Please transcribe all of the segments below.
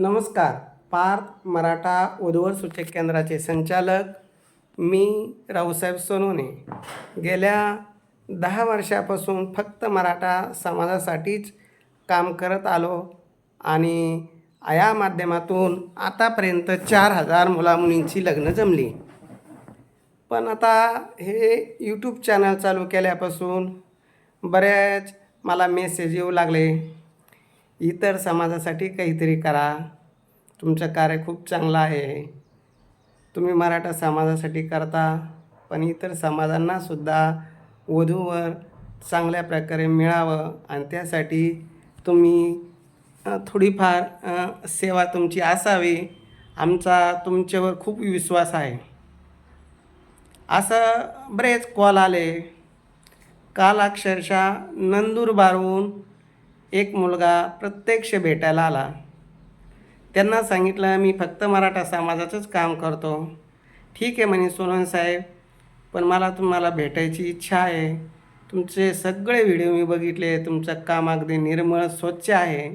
नमस्कार पार्थ मराठा उद्वड सूचक केंद्राचे संचालक मी रावसाहेब सोनोने. गेल्या दहा वर्षापासून फक्त मराठा समाजासाठीच काम करत आलो आणि या माध्यमातून आतापर्यंत चार हजार मुलामुलींची लग्न जमली. पण आता हे यूट्यूब चॅनल चालू केल्यापासून बऱ्याच मला मेसेज येऊ लागले. इतर समाजासाठी काहीतरी करा. तुमचं कार्य खूप चांगलं आहे. तुम्ही मराठा समाजासाठी करता पण इतर समाजांनासुद्धा वधूवर चांगल्या प्रकारे मिळावं आणि त्यासाठी तुम्ही थोडीफार सेवा तुमची असावी. आमचा तुमच्यावर खूप विश्वास आहे. असं बरेच कॉल आले. काल अक्षरशः नंदुरबारहून एक मुलगा प्रत्यक्ष भेटायला आला. त्यांना सांगितलं मी फक्त मराठा समाजाचंच काम करतो. ठीक आहे म्हणे सोनवणे साहेब पण मला तुम्हाला भेटायची इच्छा आहे. तुमचे सगळे व्हिडिओ मी बघितले तुमचं काम अगदी निर्मळ स्वच्छ आहे.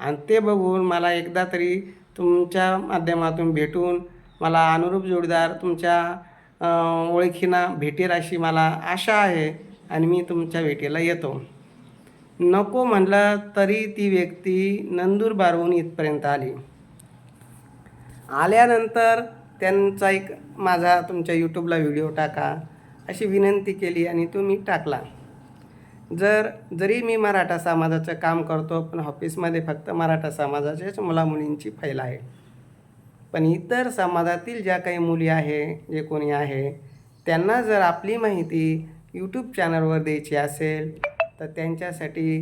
आणि ते बघून मला एकदा तरी तुमच्या माध्यमातून भेटून मला अनुरूप जोडीदार तुमच्या ओळखीना भेटेल अशी मला आशा आहे आणि मी तुमच्या भेटीला येतो. नको म्हणला तरी ती व्यक्ती नंदुरबारहून इथपर्यंत आली. आल्यानंतर त्यांचा एक माझा तुमच्या यूट्यूबला व्हिडिओ टाका अशी विनंती केली आणि तो मी टाकला. जर जरी मी मराठा समाजाचं काम करतो पण ऑफिसमध्ये फक्त मराठा समाजाच्याच मुलामुलींची फैल आहे. पण इतर समाजातील ज्या काही मुली आहे जे कोणी आहे त्यांना जर आपली माहिती यूट्यूब चॅनलवर द्यायची असेल तर त्यांच्यासाठी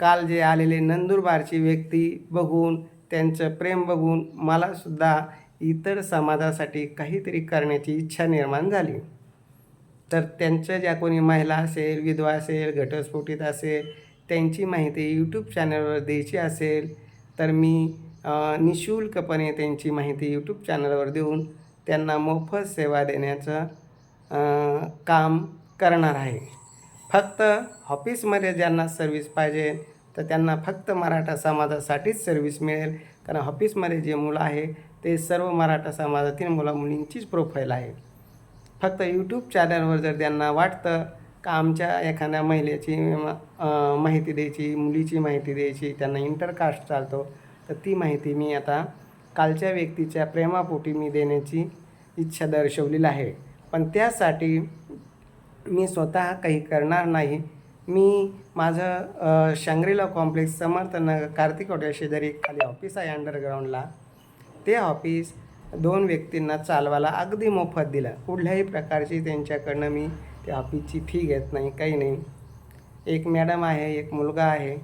काल जे आलेले नंदुरबारची व्यक्ती बघून त्यांचं प्रेम बघून मलासुद्धा इतर समाजासाठी काहीतरी करण्याची इच्छा निर्माण झाली. तर त्यांच्या ज्या कोणी महिला असेल विधवा असेल घटस्फोटीत असेल त्यांची माहिती यूट्यूब चॅनलवर द्यायची असेल तर मी निशुल्कपणे त्यांची माहिती यूट्यूब चॅनलवर देऊन त्यांना मोफत सेवा देण्याचं काम करणार आहे. फक्त ऑफिसमध्ये ज्यांना सर्व्हिस पाहिजे तर त्यांना फक्त मराठा समाजासाठीच सर्व्हिस मिळेल. कारण ऑफिसमध्ये जे मुलं आहे ते सर्व मराठा समाजातील मुला मुलींचीच प्रोफाईल आहे. फक्त यूट्यूब चॅनलवर जर त्यांना वाटतं का आमच्या एखाद्या महिलेची माहिती द्यायची मुलीची माहिती द्यायची त्यांना इंटरकास्ट चालतो तर ती माहिती मी आता कालच्या व्यक्तीच्या प्रेमापोटी मी देण्याची इच्छा दर्शवलेली आहे. पण त्यासाठी मी स्वतः काही करणार नाही. मी माझं Shangrila complex Samarthnagar Kartik hotel शेजारी खाली ऑफिस आहे अंडरग्राऊंडला ते ऑफिस दोन व्यक्तींना चालवायला अगदी मोफत दिलं. कुठल्याही प्रकारची त्यांच्याकडनं मी त्या ऑफिसची फी घेत नाही काही नाही. एक मॅडम आहे एक मुलगा आहे.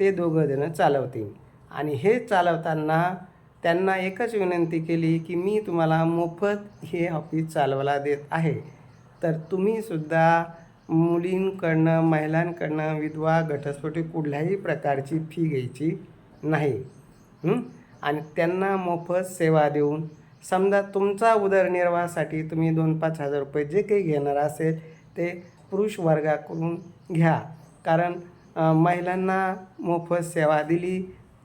ते दोघंजणं चालवतील. आणि हे चालवताना त्यांना एकच विनंती केली की मी तुम्हाला मोफत हे ऑफिस चालवायला देत आहे. तर तुम्हीसुद्धा मुलींकडनं महिलांकडनं विधवा घटस्फोटी कुठल्याही प्रकारची फी घ्यायची नाही. आणि त्यांना मोफत सेवा देऊन समजा तुमचा उदरनिर्वाहासाठी तुम्ही दोन पाच हजार रुपये जे काही घेणार असेल ते पुरुष वर्गाकडून घ्या. कारण महिलांना मोफत सेवा दिली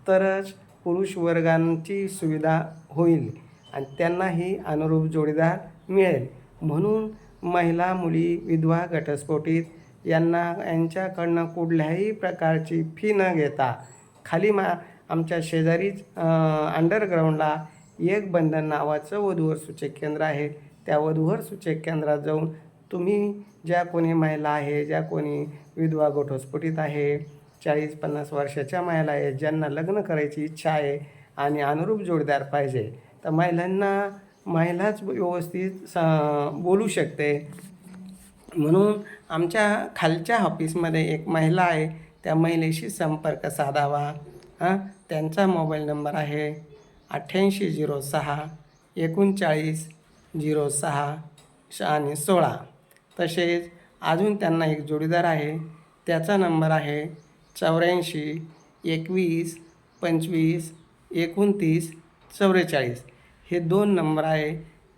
तरच पुरुष वर्गांची सुविधा होईल आणि त्यांनाही अनुरूप जोडीदार मिळेल. म्हणून महिला मुली विधवा घटस्फोटीत यांना यांच्याकडनं कुठल्याही प्रकारची फी न घेता खाली मा आमच्या शेजारीच अंडरग्राऊंडला एक बंधन नावाचं वधूवर सूचक केंद्र आहे. त्या वधूवर सूचक केंद्रात जाऊन तुम्ही ज्या कोणी महिला आहे ज्या कोणी विधवा घटस्फोटीत आहे चाळीस पन्नास वर्षाच्या महिला आहेत ज्यांना लग्न करायची इच्छा आहे आणि अनुरूप जोडीदार पाहिजे तर महिलांना महिलाच व्यवस्थित बोलू शकते. म्हणून आमच्या खालच्या ऑफिसमध्ये एक महिला आहे त्या महिलेशी संपर्क साधावा. हां त्यांचा मोबाईल नंबर आहे अठ्ठ्याऐंशी झिरो सहा एकोणचाळीस झिरो सहा श आणि सोळा. तसेच अजून त्यांना एक जोडीदार आहे त्याचा नंबर आहे चौऱ्याऐंशी एकवीस पंचवीस एकोणतीस चौवेचाळीस. हे दोन नंबर आहे.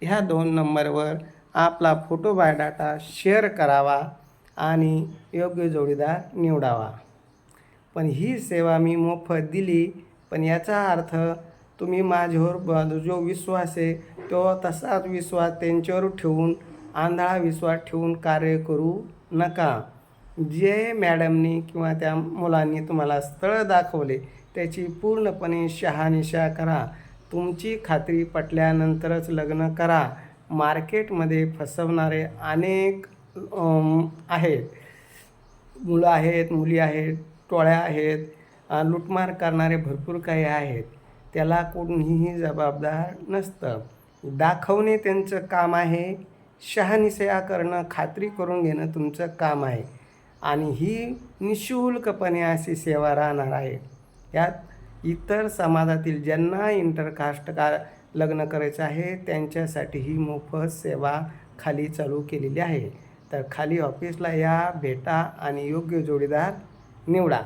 ह्या दोन नंबरवर आपला फोटो बायोडाटा शेअर करावा आणि योग्य जोडीदार निवडावा. पण ही सेवा मी मोफत दिली पण याचा अर्थ तुम्ही माझ्यावर जो विश्वास आहे तो तसाच विश्वास त्यांच्यावर ठेवून आंधळा विश्वास ठेवून कार्य करू नका. जे मॅडमनी किंवा त्या मुलांनी तुम्हाला स्थळ दाखवले त्याची पूर्णपणे शहानिशा करा. तुमची खात्री पटल्यानंतरच लग्न करा. मार्केटमध्ये फसवणारे अनेक आहेत. मुलं आहेत मुली आहेत टोळ्या आहेत लूटमार लुटमार करणारे भरपूर काही आहेत. त्याला कोणीही जबाबदार नसतं. दाखवणे त्यांचं काम आहे. शहानिशया करणं खात्री करून घेणं तुमचं काम आहे. आणि ही निशुल्कपणे अशी सेवा राहणार आहे. यात इतर समाजातील ज्यांना इंटरकास्ट का लग्न करायचं आहे त्यांच्यासाठी ही मोफत सेवा खाली चालू केलेली आहे. तर खाली ऑफिसला या भेटा आणि योग्य जोडीदार निवडा.